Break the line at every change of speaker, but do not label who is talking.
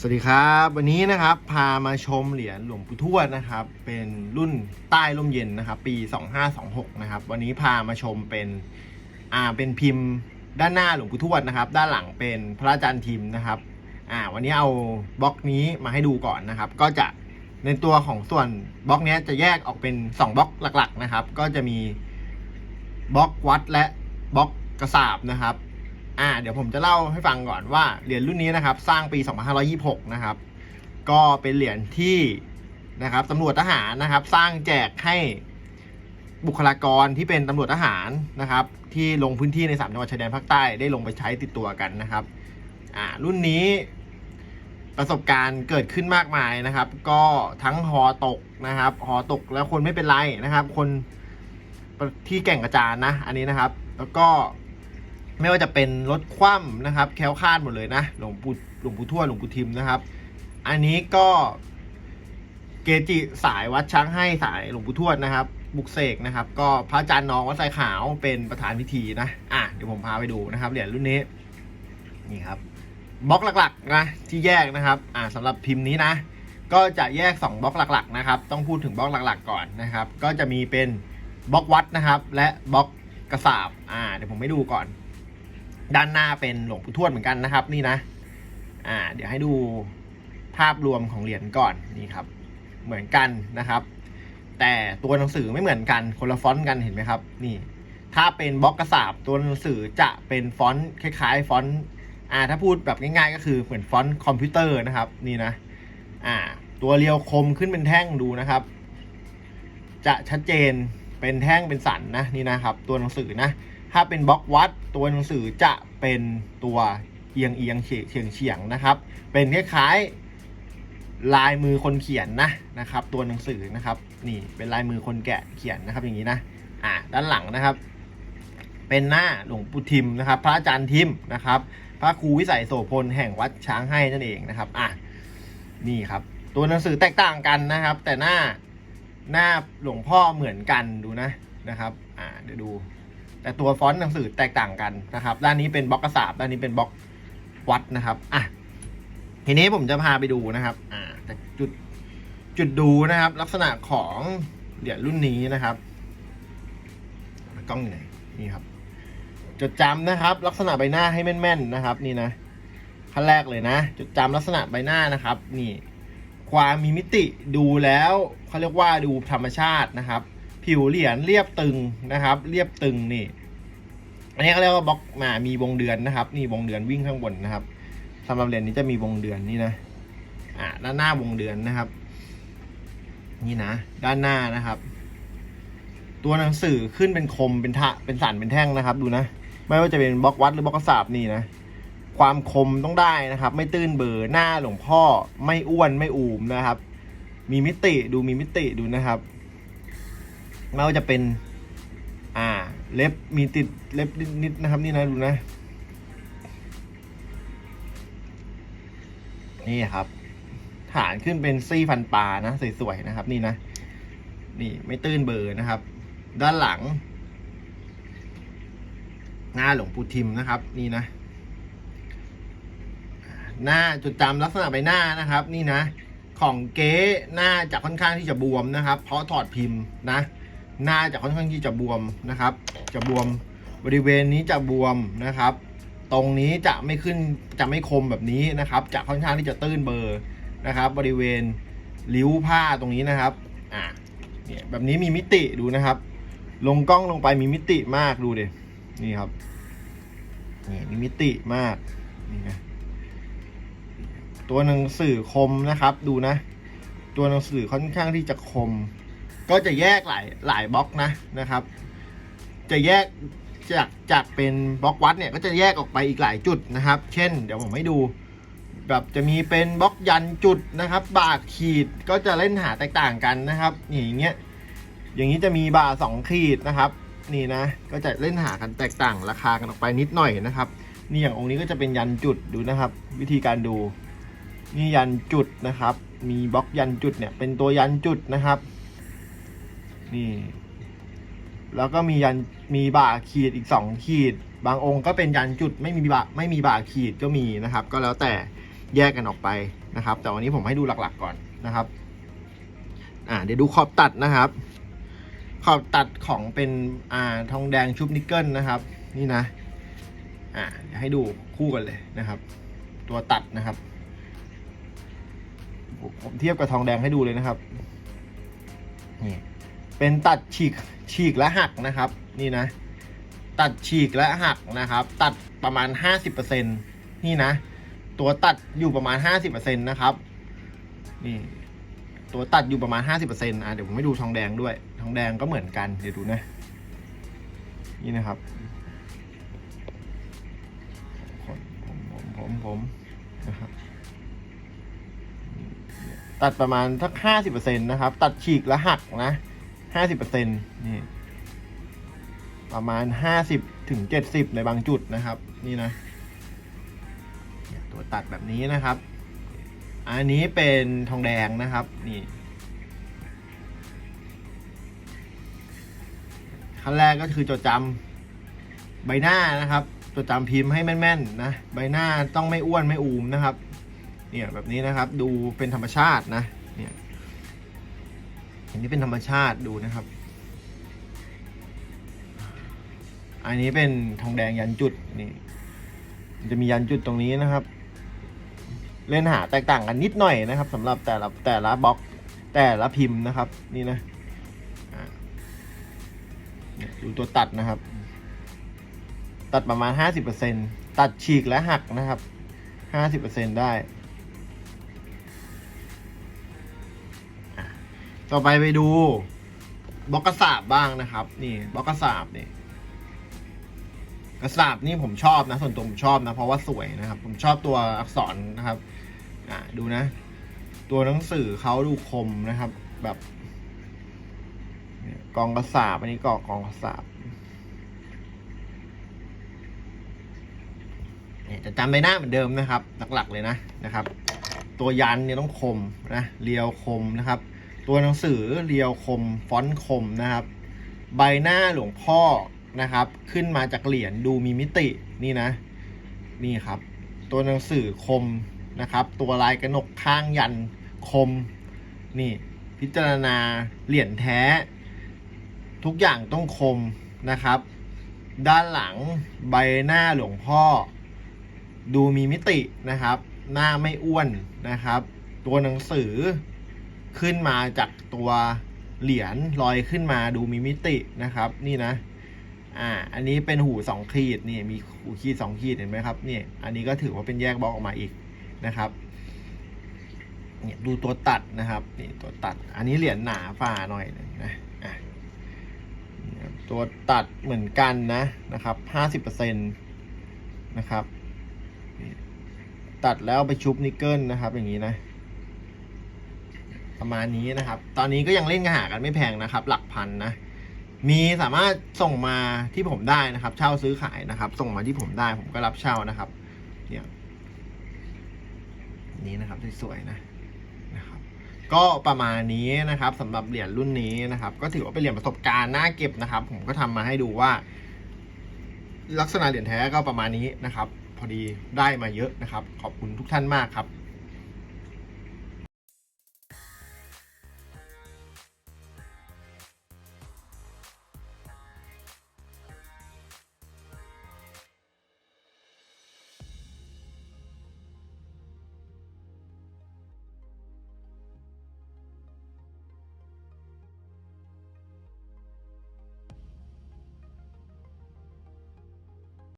สวัสดีครับ วันนี้นะครับพามาชมเหรียญหลวงปู่ทวดนะครับ เป็นรุ่นใต้ร่มเย็นนะครับ ปี 2526 นะครับ วันนี้พามาชมเป็นอ่าเป็นพิมพ์ด้านหน้าหลวงปู่ทวดนะครับ ด้านหลังเป็นพระอาจารย์ทิมนะครับอ่าวันนี้เอาบล็อกนี้มาให้ดูก่อนนะครับ ก็จะในตัวของส่วนบล็อกนี้จะแยกออกเป็น 2บล็อกหลักๆนะครับ ก็จะมีบล็อกวัดและบล็อกกระสาบนะครับ อ่าเดี๋ยวผมจะเล่าให้ฟังก่อนว่าเหรียญรุ่นนี้นะครับ สร้างปี 2526 นะครับ ก็เป็นเหรียญที่นะครับตำรวจทหารนะครับ สร้างแจกให้บุคลากรที่เป็นตำรวจทหารนะครับ ที่ลงพื้นที่ในสามจังหวัดชายแดนภาคใต้ได้ลงไปใช้ติดตัวกันนะครับอ่ารุ่นนี้ประสบการณ์เกิดขึ้นมากมายนะครับ ก็ทั้งหอตกนะครับ หอตกแล้วคนไม่เป็นไรนะครับ คนที่แก่งกระจานนะ อันนี้นะครับ แล้วก็ ไม่ว่าจะเป็นรถคว่ำนะครับ แค้วคาดหมดเลยนะหลวงปู่หลวงปู่ทวดหลวงปู่ทิมนะครับ อันนี้ก็เกจิสายวัดช้างให้สายหลวงปู่ทวดนะครับ บุกเสกนะครับ ก็พระอาจารย์น้องวัดสายขาวเป็นประธานพิธีนะอะเดี๋ยวผมพาไปดูนะครับเหรียญรุ่นนี้นี่ครับบล็อกหลักๆนะที่แยกนะครับอ่าสำหรับพิมพ์นี้นะก็จะแยก 2บล็อกหลักๆนะครับ ต้องพูดถึงบล็อกหลักๆก่อนนะครับ ก็จะมีเป็นบล็อกวัดนะครับ และบล็อกกระสาบอ่าเดี๋ยวผมไม่ดูก่อน ด้านหน้าเป็นหลวงปู่ทวดเหมือนกันนะครับ นี่นะ อ่า เดี๋ยวให้ดูภาพรวมของเหรียญก่อนนี่ครับ เหมือนกันนะครับ แต่ตัวหนังสือไม่เหมือนกันคนละฟอนต์กันเห็นไหมครับ นี่ ถ้าเป็นบล็อกกระสาบตัวหนังสือจะเป็นฟอนต์คล้ายๆ ฟอนต์อ่าถ้าพูดแบบง่ายๆ ก็คือเหมือนฟอนต์คอมพิวเตอร์นะครับ นี่นะอ่า ตัวเรียวคมขึ้นเป็นแท่งดูนะครับ จะชัดเจนเป็นแท่งเป็นสันนะนี่นะครับ ตัวหนังสือนะ ถ้าเป็นบล็อกวัดตัวหนังสือจะเป็นตัวเอียงเอียงเฉียงเฉียงนะครับ เป็นคล้ายๆลายมือคนเขียนนะนะครับ ตัวหนังสือนะครับ นี่เป็นลายมือคนแกะเขียนนะครับ อย่างนี้นะอ่าด้านหลังนะครับ เป็นหน้าหลวงปู่ทิมนะครับ พระอาจารย์ทิมนะครับ พระครูวิสัยโสพลแห่งวัดช้างให้นั่นเองนะครับอะนี่ครับ ตัวหนังสือแตกต่างกันนะครับ แต่หน้าหน้าหลวงพ่อเหมือนกันดูนะนะครับ อ่าเดี๋ยวดู แต่ตัวฟอนต์หนังสือแตกต่างกันนะครับ ด้านนี้เป็นบล็อกกระสาบด้านนี้เป็นบล็อกวัดนะครับอะทีนี้ผมจะพาไปดูนะครับอ่าแต่จุดจุดดูนะครับ ลักษณะของเหรียญรุ่นนี้นะครับกล้องอยู่ไหนนี่ครับ จดจำนะครับ ลักษณะใบหน้าให้แม่นๆนะครับ นี่นะขั้นแรกเลยนะ จดจำลักษณะใบหน้านะครับ นี่ ความมีมิติดูแล้วเขาเรียกว่าดูธรรมชาตินะครับ ผิวเหรียญเรียบตึงนะครับ เรียบตึงนี่ อันนี้เขาเรียกว่าบล็อกมามีวงเดือนนะครับ นี่วงเดือนวิ่งข้างบนนะครับสำหรับเหรียญนี้จะมีวงเดือนนี่นะ อ่าด้านหน้าวงเดือนนะครับ นี่นะ ด้านหน้านะครับ ตัวหนังสือขึ้นเป็นคมเป็นทะเป็นสันเป็นแท่งนะครับ ดูนะ ไม่ว่าจะเป็นบล็อกวัดหรือบล็อกกระสาบนี่นะความคมต้องได้นะครับ ไม่ตื้นเบอร์หน้าหลวงพ่อไม่อ้วนไม่อูมนะครับ มีมิติดูมีมิติดูนะครับ ไม่ว่าจะเป็น อ่า เล็บมีติดเล็บนิดๆนะครับ นี่นะดูนะ นี่ครับ ฐานขึ้นเป็นซี่ฟันปลานะสวยๆนะครับ นี่นะ นี่ไม่ตื้นเบอร์นะครับ ด้านหลัง หน้าหลวงปู่ทิมนะครับ นี่นะหน้าจุดจำลักษณะใบหน้านะครับ นี่นะ ของเก๊หน้าจะค่อนข้างที่จะบวมนะครับ เพราะถอดพิมพ์นะ หน้าจะค่อนข้างที่จะบวมนะครับ จะบวมบริเวณนี้จะบวมนะครับ ตรงนี้จะไม่ขึ้นจะไม่คมแบบนี้นะครับ จะค่อนข้างที่จะตื้นเบอร์นะครับ บริเวณริ้วผ้าตรงนี้นะครับอ่าเนี่ยแบบนี้มีมิติดูนะครับ ลงกล้องลงไปมีมิติมากดูเดินี่ครับนี่มีมิติมากนี่นะตัวหนังสือคมนะครับ ดูนะ ตัวหนังสือค่อนข้างที่จะคม ก็จะแยกหลายหลายบล็อกนะนะครับ จะแยกจากจากเป็นบล็อกวัดเนี่ยก็จะแยกออกไปอีกหลายจุดนะครับ เช่น เดี๋ยวผมให้ดูแบบจะมีเป็นบล็อกยันจุดนะครับ บาทขีดก็จะเล่นหาแตกต่างกันนะครับนี่อย่างเงี้ยอย่างนี้จะมีบาทสองขีดนะครับนี่นะก็จะเล่นหากันแตกต่างราคากันออกไปนิดหน่อยนะครับนี่อย่างองค์นี้ก็จะเป็นยันจุดดูนะครับ วิธีการดูนี่ยันจุดนะครับ มีบล็อกยันจุดเนี่ยเป็นตัวยันจุดนะครับ นี่ แล้วก็มียันมีบ่าขีดอีกสองขีด บางองค์ก็เป็นยันจุดไม่มีบ่าไม่มีบ่าขีดก็มีนะครับ ก็แล้วแต่แยกกันออกไปนะครับ แต่วันนี้ผมให้ดูหลักๆก่อนนะครับ อ่า เดี๋ยวดูขอบตัดนะครับ ขอบตัดของเป็นอ่าทองแดงชุบนิกเกิลนะครับ นี่นะ อ่าเดี๋ยวให้ดูคู่กันเลยนะครับ ตัวตัดนะครับผมผมเทียบกับทองแดงให้ดูเลยนะครับนี่ เป็นตัดฉีกฉีกและหักนะครับ นี่นะ ตัดฉีกและหักนะครับ ตัดประมาณ 50%นี่นะ ตัวตัดอยู่ประมาณ 50%นะครับ นี่ ตัวตัดอยู่ประมาณ 50%อะเดี๋ยวผมให้ดูทองแดงด้วย ทองแดงก็เหมือนกัน เดี๋ยวดูนะ นี่นะครับผมผมผมผมผมนะครับตัดประมาณสักห้าสิบเปอร์เซ็นต์นะครับ ตัดฉีกแล้วหักนะ ห้าสิบเปอร์เซ็นต์นี่ประมาณห้าสิบถึงเจ็ดสิบในบางจุดนะครับ นี่นะ ตัวตัดแบบนี้นะครับ อันนี้เป็นทองแดงนะครับ นี่ขั้นแรกก็คือจดจำใบหน้านะครับจดจำพิมพ์ให้แม่นๆนะใบหน้าต้องไม่อ้วนไม่อูมนะครับ เนี่ยแบบนี้นะครับ ดูเป็นธรรมชาตินะเนี่ย นนี้เป็นธรรมชาติดูนะครับ อันนี้เป็นทองแดงยันจุดนี่มันจะมียันจุดตรงนี้นะครับ เล่นหาแตกต่างกันนิดหน่อยนะครับสำหรับแต่ละแต่ละบล็อกแต่ละพิมพ์นะครับ นี่นะดูตัวตัดนะครับ ตัดประมาณห้าสิบเปอร์เซ็นตัดฉีกและหักนะครับห้าสิบเปอร์เซ็นได้ ต่อไปไปดูบล็อกกระสาบบ้างนะครับ นี่บล็อกกระสาบนี่กระสาบนี่ผมชอบนะ ส่วนตัวผมชอบนะ เพราะว่าสวยนะครับ ผมชอบตัวอักษรนะครับ อ่าดูนะ ตัวหนังสือเขาดูคมนะครับ แบบกองกระสาบอันนี้กอกองกระสาบเนี่ยจะจำใบหน้าเหมือนเดิมนะครับ หลักๆเลยนะนะครับ ตัวยันเนี่ยต้องคมนะเรียวคมนะครับ ตัวหนังสือเรียวคมฟอนต์คมนะครับ ใบหน้าหลวงพ่อนะครับ ขึ้นมาจากเหรียญดูมีมิตินี่นะ นี่ครับ ตัวหนังสือคมนะครับ ตัวลายกระหนกข้างยันคม นี่ พิจารณาเหรียญแท้ ทุกอย่างต้องคมนะครับ ด้านหลังใบหน้าหลวงพ่อ ดูมีมิตินะครับ หน้าไม่อ้วนนะครับ ตัวหนังสือ ขึ้นมาจากตัวเหรียญลอยขึ้นมาดูมีมิตินะครับ นี่นะอ่าอันนี้เป็นหูสองขีดนี่มีหูขีดสองขีดเห็นไหมครับนี่อันนี้ก็ถือว่าเป็นแยกบล็อกออกมาอีกนะครับเนี่ยดูตัวตัดนะครับนี่ตัวตัด อันนี้เหรียญหนาฝ่าหน่อยหนึงนะอะตัวตัดเหมือนกันนะนะครับห้าสิบเปอร์เซ็นต์นะครับ ตัดแล้วไปชุบนิกเกิลนะครับ อย่างนี้นะ ประมาณนี้นะครับ ตอนนี้ก็ยังเล่นกันหากันไม่แพงนะครับ หลักพันนะมีสามารถส่งมาที่ผมได้นะครับ เช่าซื้อขายนะครับ ส่งมาที่ผมได้ผมก็รับเช่านะครับ เนี่ยนี่นะครับสวยๆนะนะครับ ก็ประมาณนี้นะครับสำหรับเหรียญรุ่นนี้นะครับ ก็ถือว่าเป็นเหรียญประสบการณ์น่าเก็บนะครับ ผมก็ทำมาให้ดูว่า ลักษณะเหรียญแท้ก็ประมาณนี้นะครับ พอดีได้มาเยอะนะครับ ขอบคุณทุกท่านมากครับ